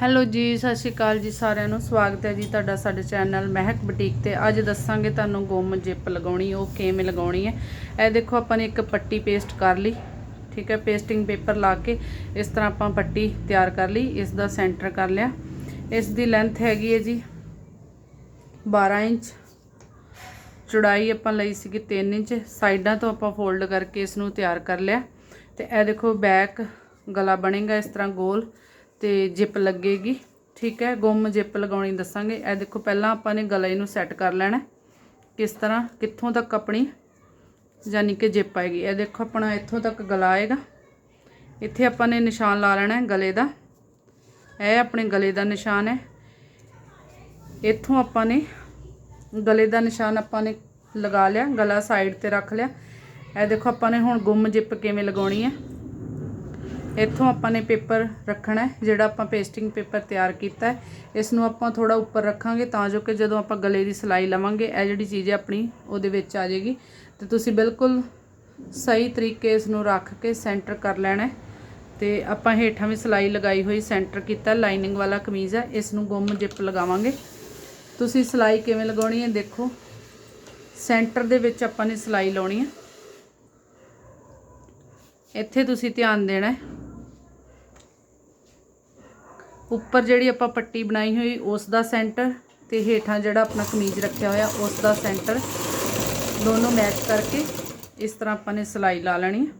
Hello ਜੀ, ਸਤਿ ਸ਼੍ਰੀ ਅਕਾਲ ਜੀ ਸਾਰਿਆਂ ਨੂੰ। ਸਵਾਗਤ ਹੈ ਜੀ ਤੁਹਾਡਾ ਸਾਡੇ ਚੈਨਲ ਮਹਿਕ ਬੁਟੀਕ ਤੇ। ਅੱਜ ਦੱਸਾਂਗੇ ਤੁਹਾਨੂੰ ਗੁੰਮ ਜਿਪ ਲਗਾਉਣੀ, ਉਹ ਕਿਵੇਂ ਲਗਾਉਣੀ ਹੈ। ਇਹ ਦੇਖੋ, ਆਪਾਂ ਨੇ ਇੱਕ ਪੱਟੀ ਪੇਸਟ ਕਰ ਲਈ, ਠੀਕ ਹੈ ਪੇਸਟਿੰਗ ਪੇਪਰ ਲਾ ਕੇ ਇਸ ਤਰ੍ਹਾਂ ਆਪਾਂ ਪੱਟੀ ਤਿਆਰ ਕਰ ਲਈ, ਇਸ ਦਾ ਸੈਂਟਰ ਕਰ ਲਿਆ। ਇਸ ਦੀ ਲੈਂਥ ਹੈਗੀ ਹੈ ਜੀ 12 ਇੰਚ। ਚੌੜਾਈ ਆਪਾਂ ਲਈ ਸੀਗੀ 3 ਇੰਚ। ਸਾਈਡਾਂ ਤੋਂ ਆਪਾਂ ਫੋਲਡ ਕਰਕੇ ਇਸ ਨੂੰ ਤਿਆਰ ਕਰ ਲਿਆ। ਤੇ ਇਹ ਦੇਖੋ ਬੈਕ ਗਲਾ ਬਣੇਗਾ ਇਸ ਤਰ੍ਹਾਂ ਗੋਲ। ਤੇ ਜਿਪ ਲੱਗੇਗੀ, ਠੀਕ ਹੈ? ਗੁੰਮ ਜਿਪ ਲਗਾਉਣੀ ਦੱਸਾਂਗੇ। ਇਹ ਦੇਖੋ, ਪਹਿਲਾਂ ਆਪਾਂ ਨੇ ਗਲੇ ਨੂੰ ਸੈੱਟ ਕਰ ਲੈਣਾ ਕਿਸ ਤਰ੍ਹਾਂ? ਕਿੱਥੋਂ ਤੱਕ ਆਪਣੀ ਯਾਨੀ ਕਿ ਜਿਪ ਆਏਗੀ? ਇਹ ਦੇਖੋ, ਆਪਣਾ ਇੱਥੋਂ ਤੱਕ ਗਲਾ ਆਏਗਾ। ਇੱਥੇ ਆਪਾਂ ਨੇ ਨਿਸ਼ਾਨ ਲਾ ਲੈਣਾ ਗਲੇ ਦਾ। ਇਹ ਆਪਣੇ ਗਲੇ ਦਾ ਨਿਸ਼ਾਨ ਹੈ। ਇੱਥੋਂ ਆਪਾਂ ਨੇ ਗਲੇ ਦਾ ਨਿਸ਼ਾਨ ਆਪਾਂ ਨੇ ਲਗਾ ਲਿਆ, ਗਲਾ ਸਾਈਡ ਤੇ ਰੱਖ ਲਿਆ। ਇਹ ਦੇਖੋ, ਆਪਾਂ ਨੇ ਹੁਣ ਗੁੰਮ ਜਿਪ ਕਿਵੇਂ ਲਗਾਉਣੀ ਹੈ? ਇੱਥੋਂ ਆਪਾਂ ਨੇ ਪੇਪਰ ਰੱਖਣਾ ਜਿਹੜਾ ਆਪਾਂ ਪੇਸਟਿੰਗ ਪੇਪਰ ਤਿਆਰ ਕੀਤਾ ਇਸ ਨੂੰ ਆਪਾਂ ਥੋੜਾ ਉੱਪਰ ਰੱਖਾਂਗੇ ਤਾਂ ਜੋ ਕਿ ਜਦੋਂ ਆਪਾਂ ਗਲੇ ਦੀ ਸਿਲਾਈ ਲਵਾਂਗੇ, ਇਹ ਜਿਹੜੀ ਚੀਜ਼ ਹੈ ਆਪਣੀ ਉਹਦੇ ਵਿੱਚ ਆ ਜਾਏਗੀ। ਤੇ ਤੁਸੀਂ ਬਿਲਕੁਲ ਸਹੀ ਤਰੀਕੇ ਇਸ ਨੂੰ ਰੱਖ ਕੇ ਸੈਂਟਰ ਕਰ ਲੈਣਾ ਹੈ। ਤੇ ਆਪਾਂ ਹੇਠਾਂ ਵੀ ਸਿਲਾਈ ਲਗਾਈ ਹੋਈ, ਸੈਂਟਰ ਕੀਤਾ, ਲਾਈਨਿੰਗ ਵਾਲਾ ਕਮੀਜ਼ ਹੈ ਇਸ ਨੂੰ ਗੁੰਮ ਜਿਪ ਲਗਾਵਾਂਗੇ। ਤੁਸੀਂ ਸਿਲਾਈ ਕਿਵੇਂ ਲਗਾਉਣੀ ਹੈ, ਦੇਖੋ। ਸੈਂਟਰ ਦੇ ਵਿੱਚ ਆਪਾਂ ਨੇ ਸਿਲਾਈ ਲਾਉਣੀ ਹੈ। ਇੱਥੇ ਤੁਸੀਂ ਧਿਆਨ ਦੇਣਾ ਹੈ ਉੱਪਰ ਜਿਹੜੀ ਆਪਾਂ ਪੱਟੀ ਬਣਾਈ ਹੋਈ, ਉਸ ਦਾ ਸੈਂਟਰ ਤੇ ਹੇਠਾਂ ਜਿਹੜਾ ਆਪਣਾ ਕਮੀਜ਼ ਰੱਖਿਆ ਹੋਇਆ, ਉਸ ਦਾ ਸੈਂਟਰ ਦੋਨੋਂ ਮੈਚ ਕਰਕੇ ਇਸ ਤਰ੍ਹਾਂ ਆਪਾਂ ਨੇ ਸਿਲਾਈ ਲਾ ਲੈਣੀ ਹੈ।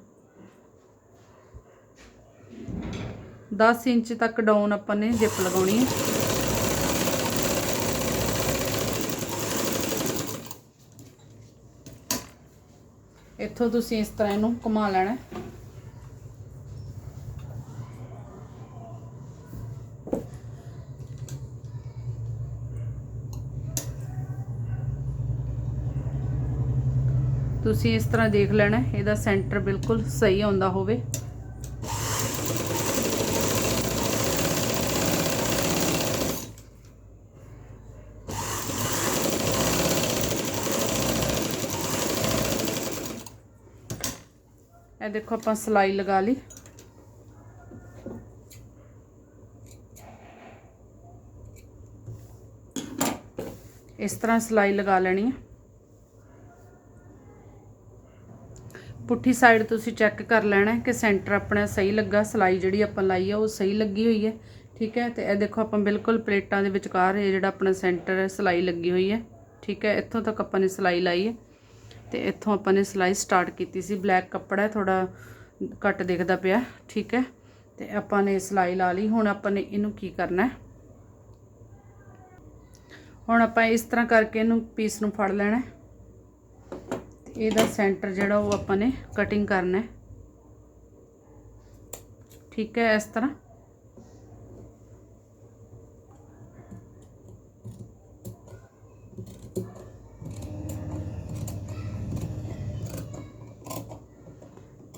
10 ਇੰਚ ਤੱਕ ਡਾਊਨ ਆਪਾਂ ਨੇ ਜਿਪ ਲਗਾਉਣੀ ਹੈ। ਇੱਥੋਂ ਤੁਸੀਂ ਇਸ ਤਰ੍ਹਾਂ ਇਹਨੂੰ ਘੁਮਾ ਲੈਣਾ ਤੁਸੀਂ ਇਸ ਤਰ੍ਹਾਂ ਦੇਖ ਲੈਣਾ, ਇਹਦਾ ਸੈਂਟਰ ਬਿਲਕੁਲ ਸਹੀ ਆਉਂਦਾ ਹੋਵੇ। ਇਹ ਦੇਖੋ ਆਪਾਂ ਸਲਾਈ ਲਗਾ ਲਈ। ਇਸ ਤਰ੍ਹਾਂ ਸਲਾਈ ਲਗਾ ਲੈਣੀ ਹੈ ਪੁੱਠੀ ਸਾਈਡ ਤੁਸੀਂ ਚੈੱਕ ਕਰ ਲੈਣਾ ਕਿ ਸੈਂਟਰ ਆਪਣਾ ਸਹੀ ਲੱਗਾ, ਸਲਾਈ ਜਿਹੜੀ ਆਪਾਂ ਲਾਈ ਹੈ ਉਹ ਸਹੀ ਲੱਗੀ ਹੋਈ ਹੈ, ਠੀਕ ਹੈ? ਤੇ ਇਹ ਦੇਖੋ ਆਪਾਂ ਬਿਲਕੁਲ ਪਲੇਟਾਂ ਦੇ ਵਿਚਕਾਰ ਇਹ ਜਿਹੜਾ ਆਪਣਾ ਸੈਂਟਰ ਹੈ, ਸਲਾਈ ਲੱਗੀ ਹੋਈ ਹੈ, ਠੀਕ ਹੈ? ਇੱਥੋਂ ਤੱਕ ਆਪਾਂ ਨੇ ਸਲਾਈ ਲਾਈ ਹੈ। ਤੇ ਇੱਥੋਂ ਆਪਾਂ ਨੇ ਸਲਾਈ ਸਟਾਰਟ ਕੀਤੀ ਸੀ। ਬਲੈਕ ਕੱਪੜਾ ਥੋੜਾ ਘੱਟ ਦਿਖਦਾ ਪਿਆ, ਠੀਕ ਹੈ? ਤੇ ਆਪਾਂ ਨੇ ਸਲਾਈ ਲਾ ਲਈ। ਹੁਣ ਆਪਾਂ ਨੇ ਇਹਨੂੰ ਕੀ ਕਰਨਾ ਹੁਣ ਆਪਾਂ ਇਸ ਤਰ੍ਹਾਂ ਕਰਕੇ ਇਹਨੂੰ ਪੀਸ ਨੂੰ ਫੜ ਲੈਣਾ ਇਹਦਾ ਸੈਂਟਰ ਜਿਹੜਾ ਉਹ ਆਪਾਂ ਨੇ ਕਟਿੰਗ ਕਰਨਾ ਹੈ। ਠੀਕ ਹੈ, ਇਸ ਤਰ੍ਹਾਂ।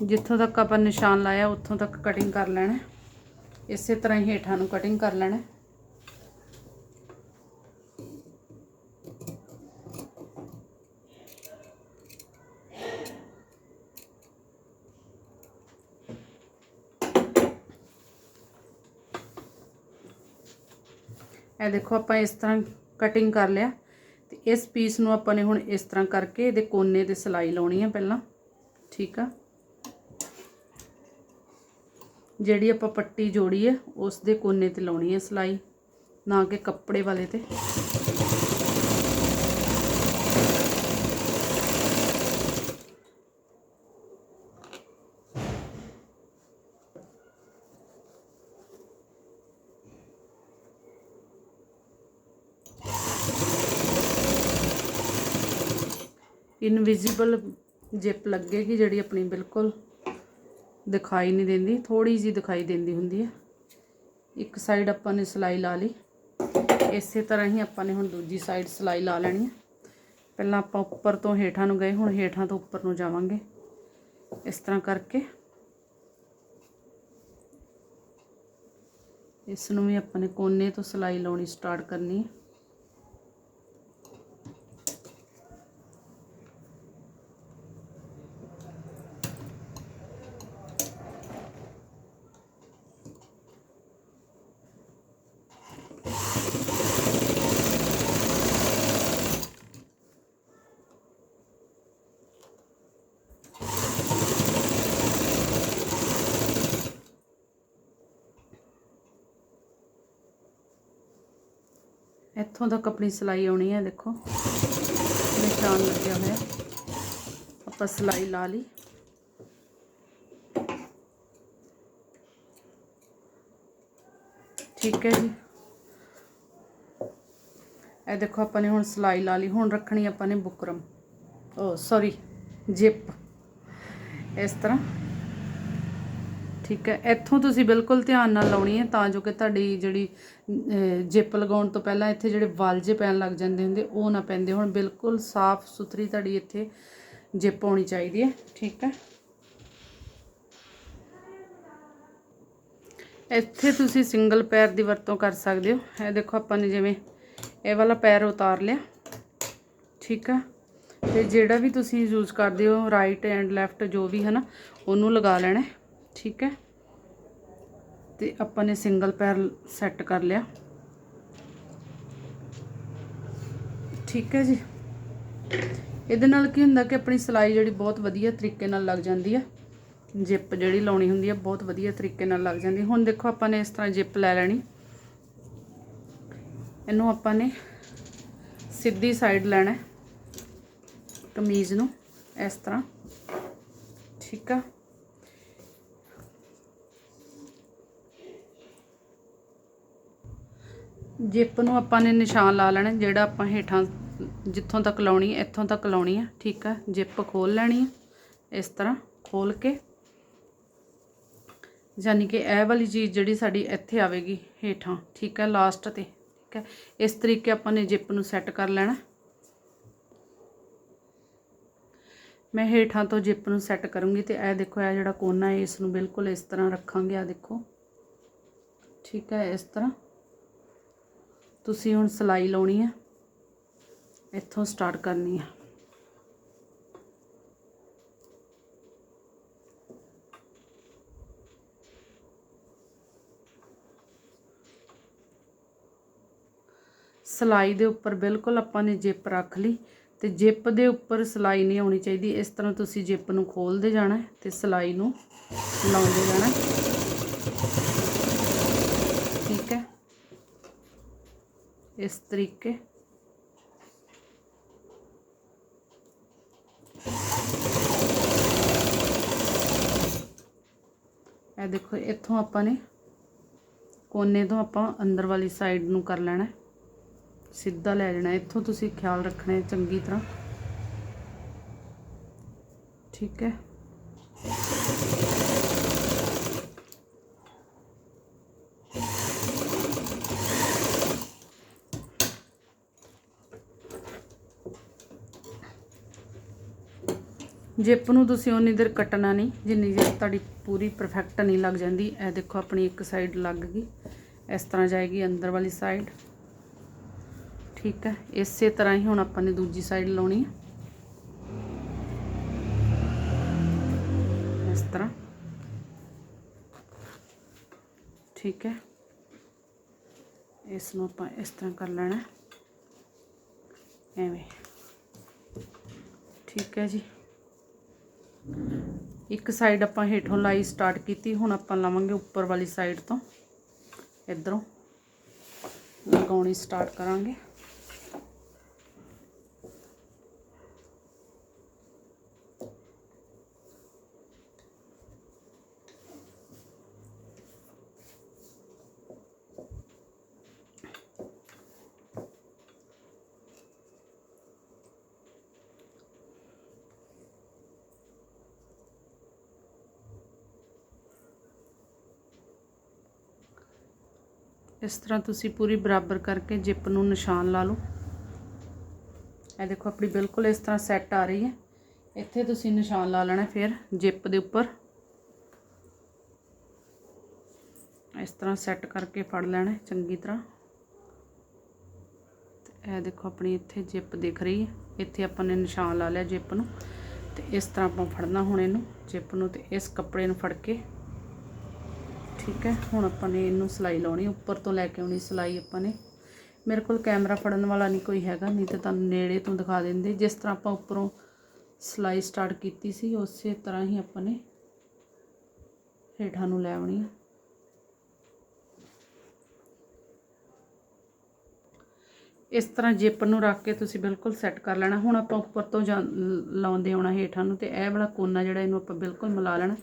ਜਿੱਥੋਂ ਤੱਕ ਆਪਾਂ ਨਿਸ਼ਾਨ ਲਾਇਆ, ਉੱਥੋਂ ਤੱਕ ਕਟਿੰਗ ਕਰ ਲੈਣਾ ਇਸੇ ਤਰ੍ਹਾਂ ਹੀ ਹੇਠਾਂ ਨੂੰ ਕਟਿੰਗ ਕਰ ਲੈਣਾ ਇਹ ਦੇਖੋ ਆਪਾਂ ਇਸ ਤਰ੍ਹਾਂ ਕਟਿੰਗ ਕਰ ਲਿਆ ਤੇ ਇਸ ਪੀਸ ਨੂੰ ਆਪਾਂ ਨੇ ਹੁਣ ਇਸ ਤਰ੍ਹਾਂ ਕਰਕੇ ਇਹਦੇ ਕੋਨੇ ਤੇ ਸਿਲਾਈ ਲਾਉਣੀ ਹੈ ਪਹਿਲਾਂ, ਠੀਕ ਆ? ਜਿਹੜੀ ਆਪਾਂ ਪੱਟੀ ਜੋੜੀ ਹੈ ਉਸ ਦੇ ਕੋਨੇ ਤੇ ਲਾਉਣੀ ਹੈ ਸਿਲਾਈ, ਨਾ ਕਿ ਕੱਪੜੇ ਵਾਲੇ ਤੇ। ਇਨਵਿਜ਼ੀਬਲ ਜਿਪ ਲੱਗੇਗੀ ਜਿਹੜੀ ਆਪਣੀ ਬਿਲਕੁਲ ਦਿਖਾਈ ਨਹੀਂ ਦਿੰਦੀ ਥੋੜੀ ਜੀ ਦਿਖਾਈ ਦਿੰਦੀ ਹੁੰਦੀ ਹੈ। ਇੱਕ ਸਾਈਡ ਆਪਾਂ ਨੇ ਸਿਲਾਈ ਲਾ ਲਈ। ਇਸੇ ਤਰ੍ਹਾਂ ਹੀ ਆਪਾਂ ਨੇ ਹੁਣ ਦੂਜੀ ਸਾਈਡ ਸਿਲਾਈ ਲਾ ਲੈਣੀ ਹੈ। ਪਹਿਲਾਂ ਆਪਾਂ ਉੱਪਰ ਤੋਂ ਹੇਠਾਂ ਨੂੰ ਗਏ, ਹੁਣ ਹੇਠਾਂ ਤੋਂ ਉੱਪਰ ਨੂੰ ਜਾਵਾਂਗੇ। ਇਸ ਤਰ੍ਹਾਂ ਕਰਕੇ ਇਸ ਨੂੰ ਵੀ ਆਪਾਂ ਨੇ ਕੋਨੇ ਤੋਂ ਸਿਲਾਈ ਲਾਉਣੀ ਸਟਾਰਟ ਕਰਨੀ ਹੈ। ਇੱਥੋਂ ਤੱਕ ਆਪਣੀ ਸਿਲਾਈ ਆਉਣੀ ਹੈ, ਦੇਖੋ। ਨਿਸ਼ਾਨ ਲੱਗਿਆ ਹੋਇਆ। ਆਪਾਂ ਸਿਲਾਈ ਲਾ ਲਈ। ਠੀਕ ਹੈ ਜੀ। ਇਹ ਦੇਖੋ, ਆਪਾਂ ਨੇ ਹੁਣ ਸਿਲਾਈ ਲਾ ਲਈ। ਹੁਣ ਰੱਖਣੀ ਆਪਾਂ ਨੇ ਬੁਕਰਮ। ਓ ਸੌਰੀ ਜਿਪ। ਇਸ ਤਰ੍ਹਾਂ। ਠੀਕ ਹੈ। ਇੱਥੋਂ ਤੁਸੀਂ ਬਿਲਕੁਲ ਧਿਆਨ ਨਾਲ ਲਾਉਣੀ ਹੈ ਤਾਂ ਜੋ ਕਿ ਤੁਹਾਡੀ ਜਿਹੜੀ ਜਿਪ ਲਗਾਉਣ ਤੋਂ ਪਹਿਲਾਂ ਇੱਥੇ ਜਿਹੜੇ ਵਲ ਜੇ ਪੈਣ ਲੱਗ ਜਾਂਦੇ ਹੁੰਦੇ, ਉਹ ਨਾ ਪੈਂਦੇ ਹੁਣ। ਬਿਲਕੁਲ ਸਾਫ਼ ਸੁਥਰੀ ਤੁਹਾਡੀ ਇੱਥੇ ਜਿਪ ਆਉਣੀ ਚਾਹੀਦੀ ਹੈ। ਠੀਕ ਹੈ। ਇੱਥੇ ਤੁਸੀਂ ਸਿੰਗਲ ਪੈਰ ਦੀ ਵਰਤੋਂ ਕਰ ਸਕਦੇ ਹੋ। ਇਹ ਦੇਖੋ ਆਪਾਂ ਨੇ ਜਿਵੇਂ ਇਹ ਵਾਲਾ ਪੈਰ ਉਤਾਰ ਲਿਆ। ਠੀਕ ਆ ਤੇ ਜਿਹੜਾ ਵੀ ਤੁਸੀਂ ਯੂਜ਼ ਕਰਦੇ ਹੋ ਰਾਈਟ ਐਂਡ ਲੈਫਟ ਜੋ ਵੀ ਹੈ ਨਾ ਉਹਨੂੰ ਲਗਾ ਲੈਣਾ ਠੀਕ ਹੈ। ਤੇ ਆਪਾਂ ਨੇ ਸਿੰਗਲ ਪੈਰ ਸੈੱਟ ਕਰ ਲਿਆ। ਠੀਕ ਹੈ ਜੀ। ਇਹਦੇ ਨਾਲ ਕੀ ਹੁੰਦਾ ਕਿ ਆਪਣੀ ਸਿਲਾਈ ਜਿਹੜੀ ਬਹੁਤ ਵਧੀਆ ਤਰੀਕੇ ਨਾਲ ਲੱਗ ਜਾਂਦੀ ਹੈ। ਜਿਪ ਜਿਹੜੀ ਲਾਉਣੀ ਹੁੰਦੀ ਆ ਬਹੁਤ ਵਧੀਆ ਤਰੀਕੇ ਨਾਲ ਲੱਗ ਜਾਂਦੀ ਹੁਣ ਦੇਖੋ ਆਪਾਂ ਨੇ ਇਸ ਤਰ੍ਹਾਂ ਜਿਪ ਲੈ ਲੈਣੀ। ਇਹਨੂੰ ਆਪਾਂ ਨੇ ਸਿੱਧੀ ਸਾਈਡ ਲੈਣਾ ਕਮੀਜ਼ ਨੂੰ ਇਸ ਤਰ੍ਹਾਂ। ਠੀਕ ਆ। ਜਿਪ ਨੂੰ ਆਪਾਂ ਨੇ ਨਿਸ਼ਾਨ ਲਾ ਲੈਣਾ, ਜਿਹੜਾ ਆਪਾਂ ਹੇਠਾਂ ਜਿੱਥੋਂ ਤੱਕ ਲਾਉਣੀ ਹੈ, ਇੱਥੋਂ ਤੱਕ ਲਾਉਣੀ ਹੈ, ਠੀਕ ਹੈ? ਜਿਪ ਖੋਲ ਲੈਣੀ ਹੈ, ਇਸ ਤਰ੍ਹਾਂ ਖੋਲ ਕੇ। ਯਾਨੀ ਕਿ ਇਹ ਵਾਲੀ ਚੀਜ਼ ਜਿਹੜੀ ਸਾਡੀ ਇੱਥੇ ਆਵੇਗੀ ਹੇਠਾਂ, ਠੀਕ ਹੈ? ਲਾਸਟ ਤੇ, ਠੀਕ ਹੈ? ਇਸ ਤਰੀਕੇ ਆਪਾਂ ਨੇ ਜਿਪ ਨੂੰ ਸੈੱਟ ਕਰ ਲੈਣਾ। ਮੈਂ ਹੇਠਾਂ ਤੋਂ ਜਿਪ ਨੂੰ ਸੈੱਟ ਕਰੂੰਗੀ ਤੇ ਇਹ ਦੇਖੋ, ਇਹ ਜਿਹੜਾ ਕੋਨਾ ਹੈ, ਇਸ ਨੂੰ ਬਿਲਕੁਲ ਇਸ ਤਰ੍ਹਾਂ ਰੱਖਾਂਗੇ ਆ ਦੇਖੋ। ਠੀਕ ਹੈ, ਇਸ ਤਰ੍ਹਾਂ। ਤੁਸੀਂ ਹੁਣ ਸਿਲਾਈ ਲਾਉਣੀ ਹੈ ਇੱਥੋਂ ਸਟਾਰਟ ਕਰਨੀ ਹੈ ਸਿਲਾਈ ਦੇ ਉੱਪਰ ਬਿਲਕੁਲ ਆਪਾਂ ਨੇ ਜਿਪ ਰੱਖ ਲਈ ਤੇ ਜਿਪ ਦੇ ਉੱਪਰ ਸਿਲਾਈ ਨਹੀਂ ਆਉਣੀ ਚਾਹੀਦੀ। ਇਸ ਤਰ੍ਹਾਂ ਤੁਸੀਂ ਜਿਪ ਨੂੰ ਖੋਲਦੇ ਜਾਣਾ ਹੈ ਤੇ ਸਿਲਾਈ ਨੂੰ ਲਾਉਂਦੇ ਜਾਣਾ ਹੈ। ਠੀਕ ਹੈ ਇਸ ਤਰੀਕੇ ਇਹ ਦੇਖੋ ਇੱਥੋਂ ਆਪਾਂ ਨੇ ਕੋਨੇ ਤੋਂ ਆਪਾਂ ਅੰਦਰ ਵਾਲੀ ਸਾਈਡ ਨੂੰ ਕਰ ਲੈਣਾ ਹੈ। ਸਿੱਧਾ ਲੈ ਜਾਣਾ ਹੈ। ਇੱਥੋਂ ਤੁਸੀਂ ਖਿਆਲ ਰੱਖਣਾ ਹੈ ਚੰਗੀ ਤਰ੍ਹਾਂ ਠੀਕ ਹੈ ਜਿਪ ਨੂੰ ਤੁਸੀਂ ਉਨੀ ਦੇਰ ਕੱਟਣਾ ਨਹੀਂ, ਜਿੰਨੀ ਦੇਰ ਤੁਹਾਡੀ ਪੂਰੀ ਪਰਫੈਕਟ ਨਹੀਂ ਲੱਗ ਜਾਂਦੀ। ਇਹ ਦੇਖੋ, ਆਪਣੀ ਇੱਕ ਸਾਈਡ ਲੱਗ ਗਈ। ਇਸ ਤਰ੍ਹਾਂ ਜਾਏਗੀ ਅੰਦਰ ਵਾਲੀ ਸਾਈਡ ਠੀਕ ਹੈ, ਇਸੇ ਤਰ੍ਹਾਂ ਹੀ ਹੁਣ ਆਪਾਂ ਨੇ ਦੂਜੀ ਸਾਈਡ ਲਾਉਣੀ ਹੈ। ਇਸ ਤਰ੍ਹਾਂ। ਠੀਕ ਹੈ। ਇਸ ਨੂੰ ਆਪਾਂ ਇਸ ਤਰ੍ਹਾਂ ਕਰ ਲੈਣਾ। ਐਵੇਂ। ਠੀਕ ਹੈ ਜੀ। ਇੱਕ ਸਾਈਡ ਆਪਾਂ ਹੇਠੋਂ ਲਾਈ ਸਟਾਰਟ ਕੀਤੀ, ਹੁਣ ਆਪਾਂ ਲਾਵਾਂਗੇ ਉੱਪਰ ਵਾਲੀ ਸਾਈਡ ਤੋਂ, ਇਧਰੋਂ ਲਗਾਉਣੀ ਸਟਾਰਟ ਕਰਾਂਗੇ। ਇਸ ਤਰ੍ਹਾਂ ਤੁਸੀਂ ਪੂਰੀ ਬਰਾਬਰ ਕਰਕੇ ਜਿਪ ਨੂੰ ਨਿਸ਼ਾਨ ਲਾ ਲਓ। ਇਹ ਦੇਖੋ ਆਪਣੀ ਬਿਲਕੁਲ ਇਸ ਤਰ੍ਹਾਂ ਸੈੱਟ ਆ ਰਹੀ ਹੈ। ਇੱਥੇ ਤੁਸੀਂ ਨਿਸ਼ਾਨ ਲਾ ਲੈਣਾ ਫਿਰ ਜਿਪ ਦੇ ਉੱਪਰ। ਇਸ ਤਰ੍ਹਾਂ ਸੈੱਟ ਕਰਕੇ ਫੜ ਲੈਣਾ ਚੰਗੀ ਤਰ੍ਹਾਂ। ਤੇ ਇਹ ਦੇਖੋ ਆਪਣੀ ਇੱਥੇ ਜਿਪ ਦਿਖ ਰਹੀ ਹੈ। ਇੱਥੇ ਆਪਾਂ ਨੇ ਨਿਸ਼ਾਨ ਲਾ ਲਿਆ ਜਿਪ ਨੂੰ। ਤੇ ਇਸ ਤਰ੍ਹਾਂ ਆਪਾਂ ਫੜਨਾ ਹੁਣ ਇਹਨੂੰ ਜਿਪ ਨੂੰ ਤੇ ਇਸ ਕੱਪੜੇ ਨੂੰ ਫੜ ਕੇ ਠੀਕ ਹੈ। ਹੁਣ ਆਪਾਂ ਨੇ ਇਹਨੂੰ ਸਿਲਾਈ ਲਾਉਣੀ, ਉੱਪਰ ਤੋਂ ਲੈ ਕੇ ਆਉਣੀ ਸਿਲਾਈ ਆਪਾਂ ਨੇ। ਮੇਰੇ ਕੋਲ ਕੈਮਰਾ ਫੜਨ ਵਾਲਾ ਨਹੀਂ ਕੋਈ ਹੈਗਾ, ਨਹੀਂ ਤਾਂ ਤੁਹਾਨੂੰ ਨੇੜੇ ਤੋਂ ਦਿਖਾ ਦਿੰਦੇ। ਜਿਸ ਤਰ੍ਹਾਂ ਆਪਾਂ ਉੱਪਰੋਂ ਸਿਲਾਈ ਸਟਾਰਟ ਕੀਤੀ ਸੀ, ਉਸੇ ਤਰ੍ਹਾਂ ਹੀ ਆਪਾਂ ਨੇ ਹੇਠਾਂ ਨੂੰ ਲੈ ਆਉਣੀ ਇਸ ਤਰ੍ਹਾਂ ਜਿਪ ਨੂੰ ਰੱਖ ਕੇ ਤੁਸੀਂ ਬਿਲਕੁਲ ਸੈੱਟ ਕਰ ਲੈਣਾ। ਹੁਣ ਆਪਾਂ ਉੱਪਰ ਤੋਂ ਜਾਂ- ਲਾਉਂਦੇ ਆਉਣਾ ਹੇਠਾਂ ਨੂੰ ਤੇ ਇਹ ਵਾਲਾ ਕੋਨਾ ਜਿਹੜਾ ਇਹਨੂੰ ਆਪਾਂ ਬਿਲਕੁਲ ਮਿਲਾ ਲੈਣਾ।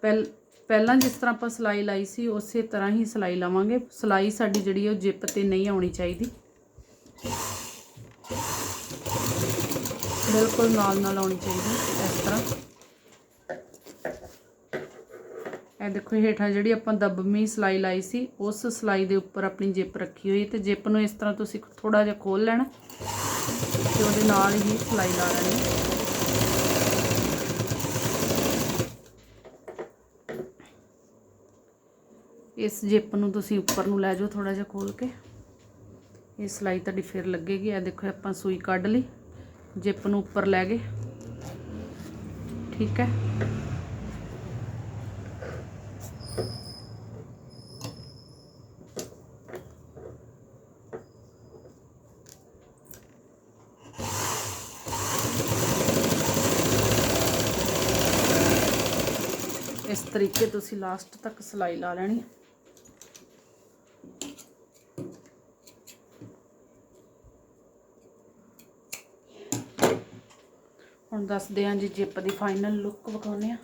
ਪਹਿਲ ਪਹਿਲਾਂ ਜਿਸ ਤਰ੍ਹਾਂ ਆਪਾਂ ਸਲਾਈ ਲਾਈ ਸੀ, ਉਸੇ ਤਰ੍ਹਾਂ ਹੀ ਸਲਾਈ ਲਾਵਾਂਗੇ। ਸਲਾਈ ਸਾਡੀ ਜਿਹੜੀ ਉਹ ਜਿੱਪ ਤੇ ਨਹੀਂ ਆਉਣੀ ਚਾਹੀਦੀ। ਬਿਲਕੁਲ ਨਾਲ ਨਾਲ ਆਉਣੀ ਚਾਹੀਦੀ, ਇਸ ਤਰ੍ਹਾਂ। ਇਹ ਦੇਖੋ ਹੇਠਾਂ ਜਿਹੜੀ ਆਪਾਂ ਦਬਮੀ ਸਲਾਈ ਲਾਈ ਸੀ, ਉਸ ਸਲਾਈ ਦੇ ਉੱਪਰ ਆਪਣੀ ਜਿਪ ਰੱਖੀ ਹੋਈ ਹੈ ਤੇ ਜਿਪ ਨੂੰ ਇਸ ਤਰ੍ਹਾਂ ਤੁਸੀਂ ਥੋੜਾ ਜਿਹਾ ਖੋਲ ਲੈਣਾ ਤੇ ਉਹਦੇ ਨਾਲ ਹੀ ਸਲਾਈ ਲਾ ਲੈਣੀ। ਇਸ ਜਿਪ ਨੂੰ ਤੁਸੀਂ ਉੱਪਰ ਨੂੰ ਲੈ ਜਾਓ ਥੋੜਾ ਜਿਹਾ ਖੋਲ ਕੇ। ਇਹ ਸਲਾਈ ਤੁਹਾਡੀ ਫਿਰ ਲੱਗੇਗੀ। ਇਹ ਦੇਖੋ ਆਪਾਂ ਸੂਈ ਕੱਢ ਲਈ। ਜਿਪ ਨੂੰ ਉੱਪਰ ਲੈ ਗਏ। ਠੀਕ ਹੈ। ਇਸ ਤਰੀਕੇ ਤੁਸੀਂ ਲਾਸਟ ਤੱਕ ਸਲਾਈ ਲਾ ਲੈਣੀ। ਹੁਣ ਦੱਸਦੇ ਹਾਂ ਜੀ ਜਿਪ ਦੀ ਫਾਈਨਲ ਲੁੱਕ ਵਿਖਾਉਂਦੇ ਆ,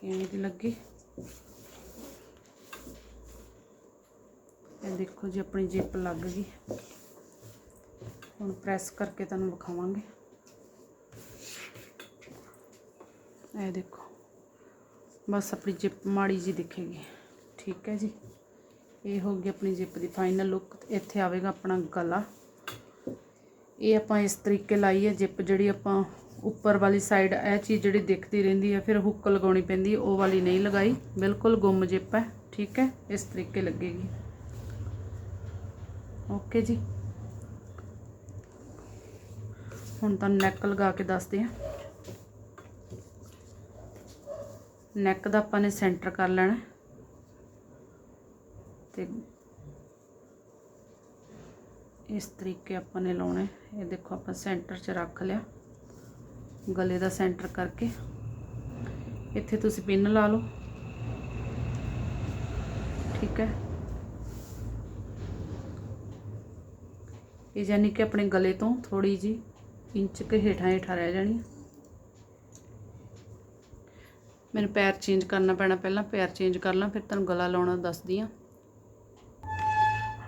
ਕਿਵੇਂ ਦੀ ਲੱਗੀ। ਇਹ ਦੇਖੋ ਜੀ ਆਪਣੀ ਜਿਪ ਲੱਗ ਗਈ। ਹੁਣ ਪ੍ਰੈਸ ਕਰਕੇ ਤੁਹਾਨੂੰ ਵਿਖਾਵਾਂਗੇ। ਇਹ ਦੇਖੋ, ਬਸ ਆਪਣੀ ਜਿਪ ਮਾੜੀ ਜੀ ਦਿਖੇਗੀ। ਠੀਕ ਹੈ ਜੀ। ਇਹ ਹੋ ਗਈ ਆਪਣੀ ਜਿਪ ਦੀ ਫਾਈਨਲ ਲੁੱਕ ਇੱਥੇ ਆਵੇਗਾ ਆਪਣਾ ਗਲਾ। ਇਹ ਆਪਾਂ ਇਸ ਤਰੀਕੇ ਲਾਈਏ ਹੈ ਜਿਪ ਜਿਹੜੀ ਆਪਾਂ ਉੱਪਰ ਵਾਲੀ ਸਾਈਡ ਇਹ ਚੀਜ਼ ਜਿਹੜੀ ਦਿਖਦੀ ਰਹਿੰਦੀ ਹੈ, ਫਿਰ ਹੁੱਕ ਲਗਾਉਣੀ ਪੈਂਦੀ ਉਹ ਵਾਲੀ ਨਹੀਂ ਲਗਾਈ। ਬਿਲਕੁਲ ਗੁੰਮ ਜਿਪ ਹੈ, ਠੀਕ ਹੈ? ਇਸ ਤਰੀਕੇ ਲੱਗੇਗੀ। ਓਕੇ ਜੀ। ਹੁਣ ਤਾਂ ਨੈਕ ਲਗਾ ਕੇ ਦੱਸਦੇ ਹਾਂ। ਨੈਕ ਦਾ ਆਪਾਂ ਨੇ ਸੈਂਟਰ ਕਰ ਲੈਣਾ। ਤੇ ਇਸ ਤਰੀਕੇ ਆਪਾਂ ਨੇ ਲਾਉਣਾ ਇਹ ਦੇਖੋ ਆਪਾਂ ਸੈਂਟਰ 'ਚ ਰੱਖ ਲਿਆ। ਗਲੇ ਦਾ ਸੈਂਟਰ ਕਰਕੇ। ਇੱਥੇ ਤੁਸੀਂ ਪਿੰਨ ਲਾ ਲਓ। ਠੀਕ ਹੈ। ਇਹ ਜਾਨੀ ਕਿ ਆਪਣੇ ਗਲੇ ਤੋਂ ਥੋੜੀ ਜੀ ਇੰਚ ਕੇ ਹੇਠਾਂ ਹੇਠਾਂ ਰਹਿ ਜਾਣੀ ਮੈਨੂੰ ਪੈਰ ਚੇਂਜ ਕਰਨਾ ਪੈਣਾ ਪਹਿਲਾਂ। ਪੈਰ ਚੇਂਜ ਕਰ ਲਾਂ, ਫਿਰ ਤੁਹਾਨੂੰ ਗਲਾ ਲਾਉਣਾ ਦੱਸਦੀ ਆ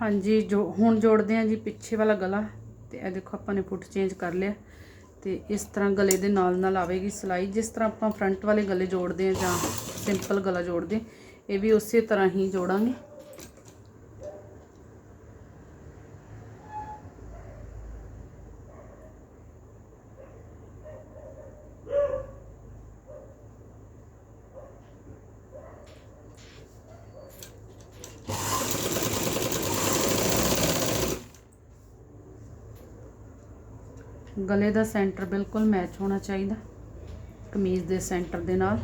ਹਾਂਜੀ, ਜੋ ਹੁਣ ਜੋੜਦੇ ਆ ਜੀ, ਪਿੱਛੇ ਵਾਲਾ ਗਲਾ। ਤੇ ਇਹ ਦੇਖੋ, ਆਪਾਂ ਨੇ ਪੁੱਟ ਚੇਂਜ ਕਰ ਲਿਆ। ਤੇ ਇਸ ਤਰ੍ਹਾਂ ਗਲੇ ਦੇ ਨਾਲ ਨਾਲ ਆਵੇਗੀ ਸਲਾਈ। ਜਿਸ ਤਰ੍ਹਾਂ ਆਪਾਂ ਫਰੰਟ ਵਾਲੇ ਗਲੇ ਜੋੜਦੇ ਆ ਜਾਂ ਸਿੰਪਲ ਗਲਾ ਜੋੜਦੇ, ਇਹ ਵੀ ਉਸੇ ਤਰ੍ਹਾਂ ਹੀ ਜੋੜਾਂਗੇ। ਗਲੇ ਦਾ ਸੈਂਟਰ ਬਿਲਕੁਲ ਮੈਚ ਹੋਣਾ ਚਾਹੀਦਾ। ਕਮੀਜ਼ ਦੇ ਸੈਂਟਰ ਦੇ ਨਾਲ।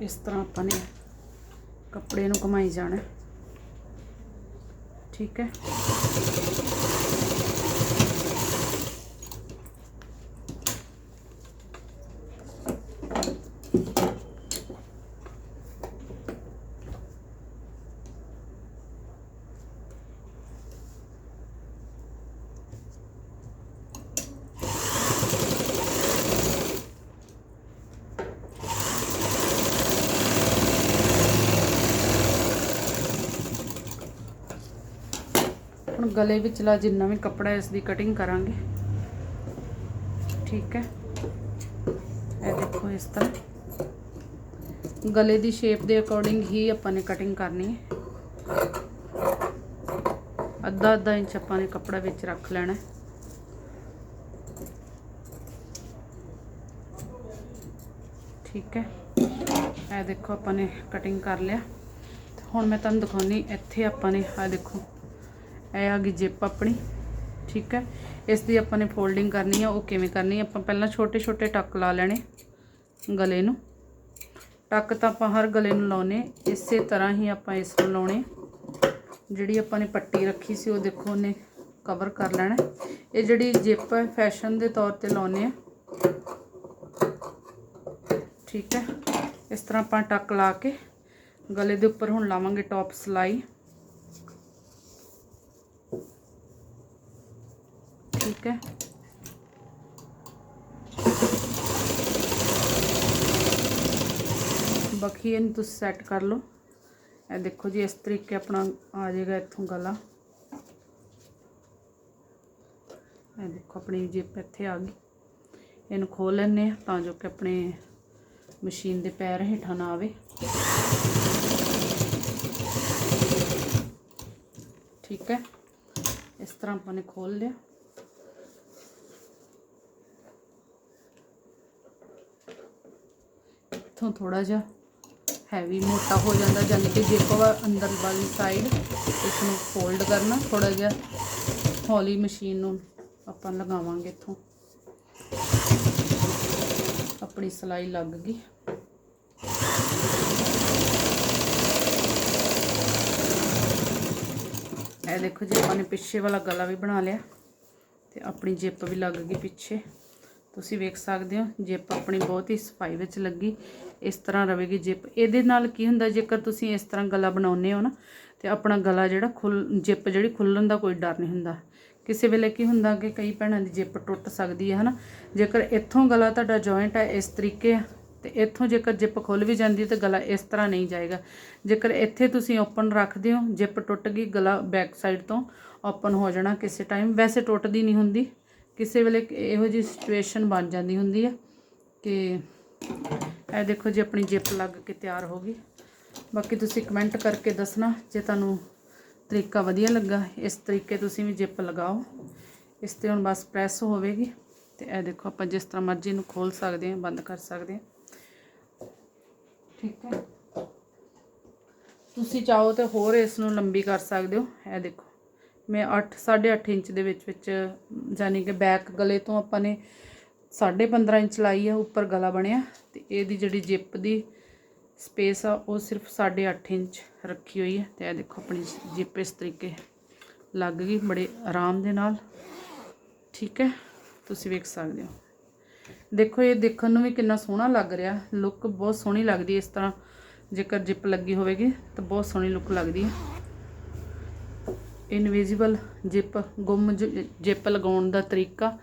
ਇਸ ਤਰ੍ਹਾਂ ਆਪਾਂ ਨੇ ਕੱਪੜੇ ਨੂੰ ਘੁਮਾਈ ਜਾਣਾ। ਠੀਕ ਹੈ। ਗਲੇ ਵਿਚਲਾ ਜਿੰਨਾ ਵੀ ਕੱਪੜਾ ਇਸ ਦੀ ਕਟਿੰਗ ਕਰਾਂਗੇ। ਠੀਕ ਹੈ? ਇਹ ਦੇਖੋ ਇਸ ਤਰ੍ਹਾਂ। ਗਲੇ ਦੀ ਸ਼ੇਪ ਦੇ ਅਕੋਰਡਿੰਗ ਹੀ ਆਪਾਂ ਨੇ ਕਟਿੰਗ ਕਰਨੀ ਹੈ। ਅੱਧਾ ਅੱਧਾ ਇੰਚ ਆਪਾਂ ਨੇ ਕੱਪੜਾ ਵਿੱਚ ਰੱਖ ਲੈਣਾ ਹੈ। ਠੀਕ ਹੈ? ਇਹ ਦੇਖੋ ਆਪਾਂ ਨੇ ਕਟਿੰਗ ਕਰ ਲਿਆ। ਹੁਣ ਮੈਂ ਤੁਹਾਨੂੰ ਦਿਖਾਉਣੀ ਇੱਥੇ ਆਪਾਂ ਨੇ ਆ ਦੇਖੋ। ਇਹ ਆ ਗਈ ਜਿਪ ਆਪਣੀ, ਠੀਕ ਹੈ। ਇਸ ਦੀ ਆਪਾਂ ਨੇ ਫੋਲਡਿੰਗ ਕਰਨੀ ਆ, ਉਹ ਕਿਵੇਂ ਕਰਨੀ ਆ, ਆਪਾਂ ਪਹਿਲਾਂ ਛੋਟੇ ਛੋਟੇ ਟੱਕ ਲਾ ਲੈਣੇ ਗਲੇ ਨੂੰ। ਟੱਕ ਤਾਂ ਆਪਾਂ ਹਰ ਗਲੇ ਨੂੰ ਲਾਉਨੇ ਇਸੇ ਤਰ੍ਹਾਂ ਹੀ ਆਪਾਂ ਇਸ ਨੂੰ ਲਾਉਣੇ ਜਿਹੜੀ ਆਪਾਂ ਨੇ ਪੱਟੀ ਰੱਖੀ ਸੀ, ਉਹ ਦੇਖੋ ਉਹਨੇ ਕਵਰ ਕਰ ਲੈਣਾ। ਇਹ ਜਿਹੜੀ ਜਿਪ ਹੈ ਫੈਸ਼ਨ ਦੇ ਤੌਰ ਤੇ ਲਾਉਨੇ ਆ। ਠੀਕ ਹੈ। ਇਸ ਤਰ੍ਹਾਂ ਆਪਾਂ ਟੱਕ ਲਾ ਕੇ ਗਲੇ ਦੇ ਉੱਪਰ ਹੁਣ ਲਾਵਾਂਗੇ ਟੌਪ ਸਲਾਈ। ਠੀਕ ਹੈ। ਬਾਕੀ ਇਹਨੂੰ ਤੁਸੀਂ ਸੈੱਟ ਕਰ ਲਓ। ਇਹ ਦੇਖੋ ਜੀ, ਇਸ ਤਰੀਕੇ ਆਪਣਾ ਆ ਜਾਏਗਾ ਇੱਥੋਂ ਗਲਾ। ਇਹ ਦੇਖੋ ਆਪਣੀ ਜਿੱਪ ਇੱਥੇ ਆ ਗਈ। ਇਹਨੂੰ ਖੋਲ ਲੈਂਦੇ ਆ ਤਾਂ ਜੋ ਕਿ ਆਪਣੇ ਮਸ਼ੀਨ ਦੇ ਪੈਰ ਹੇਠਾਂ ਨਾ ਆਵੇ। ਠੀਕ ਹੈ। ਇਸ ਤਰ੍ਹਾਂ ਆਪਾਂ ਨੇ ਖੋਲ ਲਿਆ। ਇੱਥੋਂ ਥੋੜਾ ਜਿਹਾ ਹੈਵੀ ਮੋਟਾ ਹੋ ਜਾਂਦਾ ਯਾਨੀ ਕਿ ਜਿਪ ਵਾ ਅੰਦਰ ਵਾਲੀ ਸਾਈਡ ਇਸ ਨੂੰ ਫੋਲਡ ਕਰਨਾ ਥੋੜਾ ਜਿਹਾ ਹੌਲੀ ਮਸ਼ੀਨ ਨੂੰ ਆਪਾਂ ਲਗਾਵਾਂਗੇ ਇੱਥੋਂ। ਆਪਣੀ ਸਲਾਈ ਲੱਗ ਗਈ। ਇਹ ਦੇਖੋ ਜੀ, ਆਪਾਂ ਨੇ ਪਿੱਛੇ ਵਾਲਾ ਗਲਾ ਵੀ ਬਣਾ ਲਿਆ ਤੇ ਆਪਣੀ ਜਿੱਪ ਵੀ ਲੱਗ ਗਈ ਪਿੱਛੇ। ਤੁਸੀਂ ਵੇਖ ਸਕਦੇ ਹੋ, ਜਿਪ ਆਪਣੀ ਬਹੁਤ ਹੀ ਸਫ਼ਾਈ ਵਿੱਚ ਲੱਗੀ, ਇਸ ਤਰ੍ਹਾਂ ਰਵੇਗੀ ਜਿਪ। ਇਹਦੇ ਨਾਲ ਕੀ ਹੁੰਦਾ, ਜੇਕਰ ਤੁਸੀਂ ਇਸ ਤਰ੍ਹਾਂ ਗਲਾ ਬਣਾਉਂਦੇ ਹੋ ਨਾ, ਤੇ ਆਪਣਾ ਗਲਾ ਜਿਹੜਾ ਖੁੱਲ, ਜਿਪ ਜਿਹੜੀ ਖੁੱਲਣ ਦਾ ਕੋਈ ਡਰ ਨਹੀਂ ਹੁੰਦਾ। ਕਿਸੇ ਵੇਲੇ ਕੀ ਹੁੰਦਾ ਕਿ ਕਈ ਭੈਣਾਂ ਦੀ ਜਿਪ ਟੁੱਟ ਸਕਦੀ ਹੈ, ਹਨਾ? ਜੇਕਰ ਇੱਥੋਂ ਗਲਾ ਤੁਹਾਡਾ ਜੁਆਇੰਟ ਹੈ, ਇਸ ਤਰੀਕੇ ਆ, ਤੇ ਇੱਥੋਂ ਜੇਕਰ ਜਿਪ ਖੁੱਲ ਵੀ ਜਾਂਦੀ ਹੈ, ਤੇ ਗਲਾ ਇਸ ਤਰ੍ਹਾਂ ਨਹੀਂ ਜਾਏਗਾ। ਜੇਕਰ ਇੱਥੇ ਤੁਸੀਂ ਓਪਨ ਰੱਖਦੇ ਹੋ, ਜਿਪ ਟੁੱਟ ਗਈ, ਗਲਾ ਬੈਕ ਸਾਈਡ ਤੋਂ ਓਪਨ ਹੋ ਜਾਣਾ ਕਿਸੇ ਟਾਈਮ ਵੈਸੇ ਟੁੱਟਦੀ ਨਹੀਂ ਹੁੰਦੀ। ਕਿਸੇ ਵੇਲੇ ਇਹੋ ਜਿਹੀ ਸਿਚੁਏਸ਼ਨ ਬਣ ਜਾਂਦੀ ਹੁੰਦੀ ਹੈ ਕਿ ਇਹ ਦੇਖੋ ਜੀ ਆਪਣੀ ਜਿਪ ਲੱਗ ਕੇ ਤਿਆਰ ਹੋ ਗਈ। ਬਾਕੀ ਤੁਸੀਂ ਕਮੈਂਟ ਕਰਕੇ ਦੱਸਣਾ ਜੇ ਤੁਹਾਨੂੰ ਤਰੀਕਾ ਵਧੀਆ ਲੱਗਾ। ਇਸ ਤਰੀਕੇ ਤੁਸੀਂ ਵੀ ਜਿਪ ਲਗਾਓ। ਇਸ ਤੇ ਹੁਣ ਬਸ ਪ੍ਰੈਸ ਹੋਵੇਗੀ ਤੇ ਇਹ ਦੇਖੋ ਆਪਾਂ ਜਿਸ ਤਰ੍ਹਾਂ ਮਰਜ਼ੀ ਨੂੰ ਖੋਲ ਸਕਦੇ ਹਾਂ, ਬੰਦ ਕਰ ਸਕਦੇ ਹਾਂ। ਠੀਕ ਹੈ। ਤੁਸੀਂ ਚਾਹੋ ਤੇ ਹੋਰ ਇਸ ਨੂੰ ਲੰਬੀ ਕਰ ਸਕਦੇ ਹੋ। ਇਹ ਦੇਖੋ। ਮੈਂ 8 8.5 ਇੰਚ ਦੇ ਵਿੱਚ ਵਿੱਚ ਯਾਨੀ ਕਿ ਬੈਕ ਗਲੇ ਤੋਂ ਆਪਾਂ ਨੇ 15.5 ਇੰਚ ਲਾਈ ਆ, ਉੱਪਰ ਗਲਾ ਬਣਿਆ। ਤੇ ਇਹਦੀ ਜਿਹੜੀ ਜਿਪ ਦੀ ਸਪੇਸ ਆ, ਉਹ ਸਿਰਫ 8.5 ਇੰਚ ਰੱਖੀ ਹੋਈ ਹੈ ਤੇ ਇਹ ਦੇਖੋ ਆਪਣੀ ਜਿਪ ਇਸ ਤਰੀਕੇ ਲੱਗ ਗਈ, ਬੜੇ ਆਰਾਮ ਦੇ ਨਾਲ। ਠੀਕ ਹੈ? ਤੁਸੀਂ ਵੇਖ ਸਕਦੇ ਹੋ। ਦੇਖੋ, ਇਹ ਦੇਖਣ ਨੂੰ ਵੀ ਕਿੰਨਾ ਸੋਹਣਾ ਲੱਗ ਰਿਹਾ। ਲੁੱਕ ਬਹੁਤ ਸੋਹਣੀ ਲੱਗਦੀ ਇਸ ਤਰ੍ਹਾਂ। ਜੇਕਰ ਜਿਪ ਲੱਗੀ ਹੋਵੇਗੀ, ਤਾਂ ਬਹੁਤ ਸੋਹਣੀ ਲੁੱਕ ਲੱਗਦੀ ਹੈ। ਇਨਵਿਜ਼ੀਬਲ ਜਿਪ ਗੁੰਮ ਜਿਪ ਲਗਾਉਣ ਦਾ ਤਰੀਕਾ।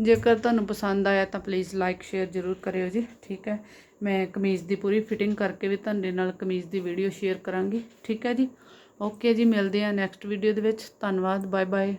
ਜੇਕਰ ਤੁਹਾਨੂੰ ਪਸੰਦ ਆਇਆ ਤਾਂ ਪਲੀਜ਼ ਲਾਈਕ ਸ਼ੇਅਰ ਜ਼ਰੂਰ ਕਰਿਓ ਜੀ, ਠੀਕ ਹੈ? ਮੈਂ ਕਮੀਜ਼ ਦੀ ਪੂਰੀ ਫਿਟਿੰਗ ਕਰਕੇ ਵੀ ਤੁਹਾਡੇ ਨਾਲ ਕਮੀਜ਼ ਦੀ ਵੀਡੀਓ ਸ਼ੇਅਰ ਕਰਾਂਗੀ, ਠੀਕ ਹੈ ਜੀ? ਓਕੇ ਜੀ, ਮਿਲਦੇ ਆ ਨੈਕਸਟ ਵੀਡੀਓ ਦੇ ਵਿੱਚ। ਧੰਨਵਾਦ ਬਾਏ ਬਾਏ